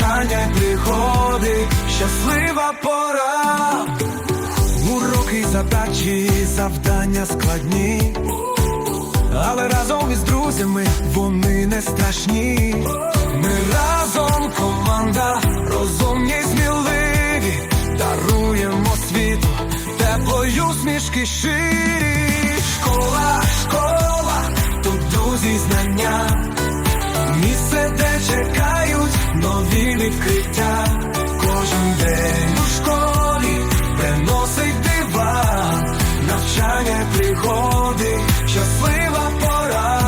навчання й щаслива пора. Уроки, задачі, завдання складні, але разом із друзями вони не страшні. Ми разом команда, розумні, й сміливі, даруємо світу, теплою смішки ширі. Школа, школа, тут друзі знання. Місце, де чекають нові відкриття. Кожен день у школі приносить дива, навчання, й пригоди, щаслива пора.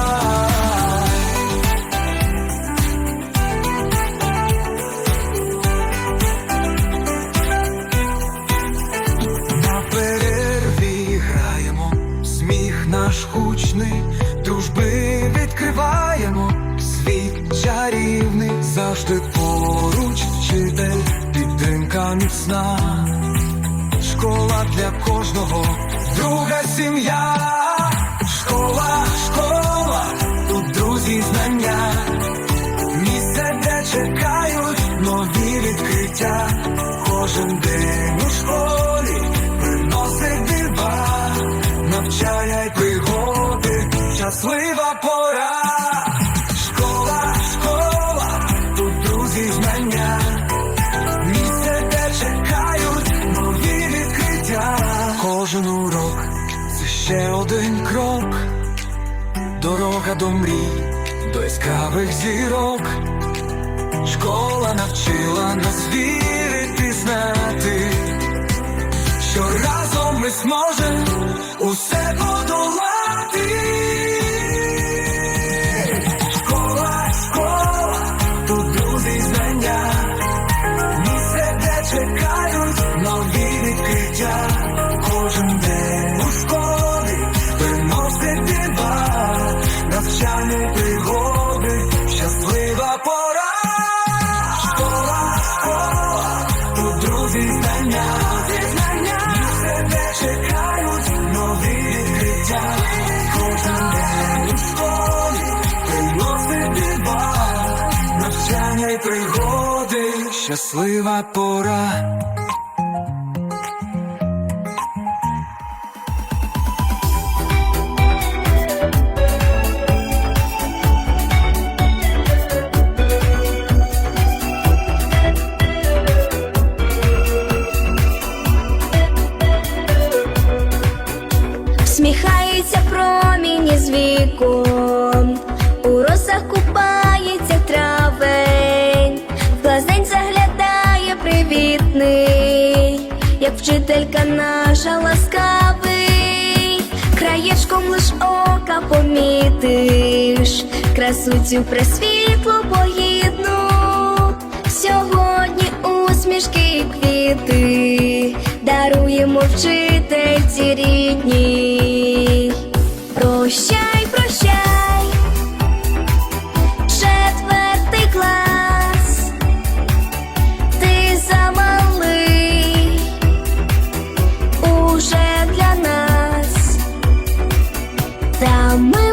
На перерві сміх наш гучний, дружби відкриваємо, світ чарівний, завжди поруч вчитель, підтримка міцна, школа для кожного, друга сім'я, школа, школа, тут друзі знання, місце, де чекають нові відкриття, кожен день у школі приносить дива, навчання й пригоди, щаслива пора. Кожен урок. Це ще один крок, дорога до мрій, до яскравих зірок. Школа навчила нас вірити, щаслива пора. Школа, школа, тут друзі знання, місце, де чекають нові відкриття. Кожен день у школі приносить дива, навчання й пригоди, щаслива пора. Вікон, у росах купається травень, глазень заглядає привітний, як вчителька наша ласкавий, краєчком лиш ока помітиш, красу цю пресвітлу погідну, сьогодні усмішки і квіти, даруємо вчительці рідні. Саме